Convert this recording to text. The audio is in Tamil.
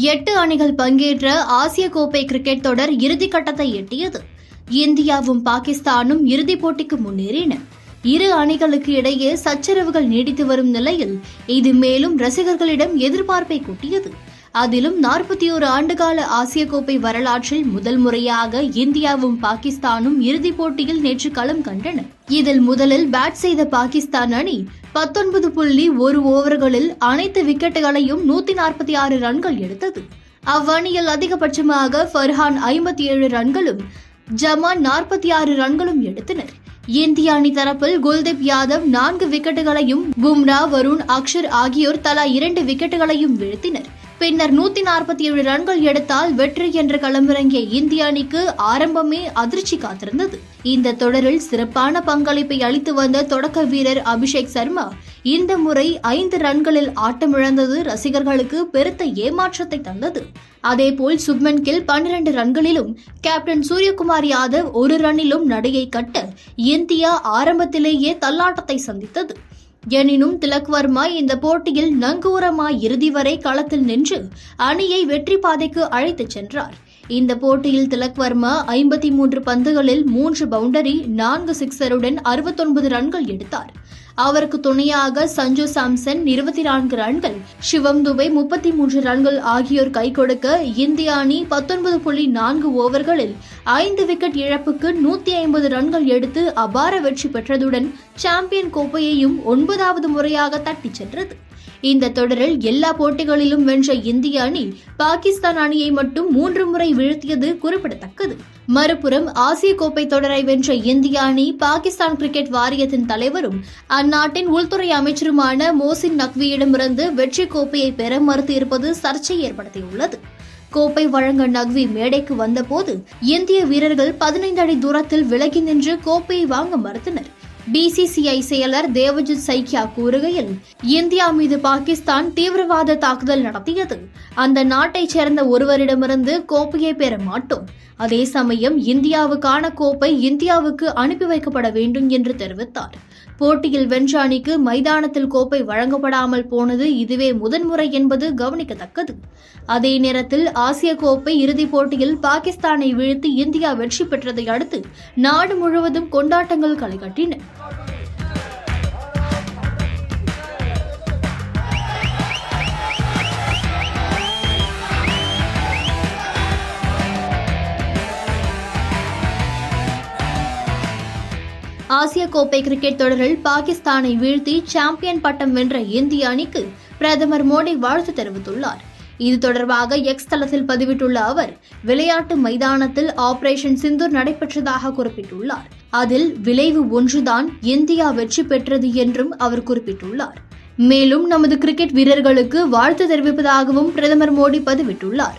எட்டு அணிகள் பங்கேற்ற ஆசிய கோப்பை கிரிக்கெட் தொடர் இறுதிக்கட்டத்தை எட்டியது. இந்தியாவும் பாகிஸ்தானும் இறுதிப் போட்டிக்கு முன்னேறின. இரு அணிகளுக்கு இடையே சச்சரவுகள் நீடித்து வரும் நிலையில் இது மேலும் ரசிகர்களிடம் எதிர்பார்ப்பை கூட்டியது. அதிலும் நாற்பத்தி ஒரு ஆண்டுகால ஆசிய கோப்பை வரலாற்றில் முதல் முறையாக இந்தியாவும் பாகிஸ்தானும் இறுதிப் போட்டியில் நேற்று களம் கண்டன. இதில் முதலில் பேட் செய்த பாகிஸ்தான் அணி பத்தொன்பது புள்ளி ஒரு ஓவர்களில் அனைத்து விக்கெட்டுகளையும் நூத்தி நாற்பத்தி ஆறு ரன்கள் எடுத்தது. அவ்வணியில் அதிகபட்சமாக ஃபர்ஹான் ஐம்பத்தி ஏழு ரன்களும் ஜமான் நாற்பத்தி ஆறு ரன்களும் எடுத்தனர். இந்திய அணி தரப்பில் குல்தீப் யாதவ் நான்கு விக்கெட்டுகளையும் பும்ரா வருண் அக்ஷர் ஆகியோர் தலா இரண்டு விக்கெட்டுகளையும் வீழ்த்தினர். பின்னர் நூத்தி நாற்பத்தி ஏழு ரன்கள் எடுத்தால் வெற்றி என்று களமிறங்கிய இந்திய அணிக்கு ஆரம்பமே அதிர்ச்சி காத்திருந்தது. இந்த தொடரில் சிறப்பான பங்களிப்பை அளித்து வந்த தொடக்க வீரர் அபிஷேக் சர்மா இந்த முறை ஐந்து ரன்களில் ஆட்டமிழந்தது ரசிகர்களுக்கு பெருத்த ஏமாற்றத்தை தந்தது. அதேபோல் சுப்மன் கில் பன்னிரண்டு ரன்களிலும் கேப்டன் சூரியகுமார் யாதவ் ஒரு ரன்னிலும் நடையை கட்ட இந்தியா ஆரம்பத்திலேயே தள்ளாட்டத்தை சந்தித்தது. எனினும் திலக் வர்மா இந்த போட்டியில் நங்கூரமாய் இறுதி வரை களத்தில் நின்று அணியை வெற்றி பாதைக்கு அழைத்துச் சென்றார். இந்த போட்டியில் திலக் வர்மா ஐம்பத்தி மூன்று பந்துகளில் மூன்று பவுண்டரி நான்கு சிக்ஸருடன் அறுபத்தொன்பது ரன்கள் எடுத்தார். அவருக்கு துணையாக சஞ்சு சாம்சன் இருபத்தி நான்கு ரன்கள் சிவம் துபை முப்பத்தி மூன்று ரன்கள் ஆகியோர் கை கொடுக்க இந்திய அணி பத்தொன்பது புள்ளி நான்கு ஓவர்களில் ஐந்து விக்கெட் இழப்புக்கு நூத்தி ஐம்பது ரன்கள் எடுத்து அபார வெற்றி பெற்றதுடன் சாம்பியன் கோப்பையையும் ஒன்பதாவது முறையாக தட்டிச் சென்றது. இந்த தொடரில் எல்லா போட்டிகளிலும் வென்ற இந்திய அணி பாகிஸ்தான் அணியை மட்டும் மூன்று முறை வீழ்த்தியது குறிப்பிடத்தக்கது. மறுபுறம் ஆசிய கோப்பை தொடரை வென்ற இந்திய அணி பாகிஸ்தான் கிரிக்கெட் வாரியத்தின் தலைவரும் அந்நாட்டின் உள்துறை அமைச்சருமான மோசின் நக்வியிடமிருந்து வெற்றி கோப்பையை பெற மறுத்து இருப்பது சர்ச்சை ஏற்படுத்தியுள்ளது. கோப்பை வழங்க நக்வி மேடைக்கு வந்தபோது இந்திய வீரர்கள் பதினைந்து அடி தூரத்தில் விலகி நின்று கோப்பையை வாங்க மறுத்தனர். பிசிசிஐ செயலர் தேவஜித் சைக்கியா கூறுகையில் இந்தியா மீது பாகிஸ்தான் தீவிரவாத தாக்குதல் நடத்தியது. அந்த நாட்டைச் சேர்ந்த ஒருவரிடமிருந்து கோப்பையை பெற மாட்டோம். அதே சமயம் இந்தியாவுக்கான கோப்பை இந்தியாவுக்கு அனுப்பி வைக்கப்பட வேண்டும் என்று தெரிவித்தார். போட்டியில் வென்ற அணிக்கு மைதானத்தில் கோப்பை வழங்கப்படாமல் போனது இதுவே முதன்முறை என்பது கவனிக்கத்தக்கது. அதே நேரத்தில் ஆசிய கோப்பை இறுதிப் போட்டியில் பாகிஸ்தானை வீழ்த்தி இந்தியா வெற்றி பெற்றதை அடுத்து நாடு முழுவதும் கொண்டாட்டங்கள் களைகட்டின ஆசிய கோப்பை கிரிக்கெட் தொடரில் பாகிஸ்தானை வீழ்த்தி சாம்பியன் பட்டம் வென்ற இந்திய அணிக்கு பிரதமர் மோடி வாழ்த்து தெரிவித்துள்ளார். இது தொடர்பாக எக்ஸ் தளத்தில் பதிவிட்டுள்ள அவர் விளையாட்டு மைதானத்தில் ஆபரேஷன் சிந்தூர் நடைபெற்றதாக குறிப்பிட்டுள்ளார். அதில் விளைவு ஒன்றுதான் இந்தியா வெற்றி பெற்றது என்றும் அவர் குறிப்பிட்டுள்ளார். மேலும் நமது கிரிக்கெட் வீரர்களுக்கு வாழ்த்து தெரிவிப்பதாகவும் பிரதமர் மோடி பதிவிட்டுள்ளார்.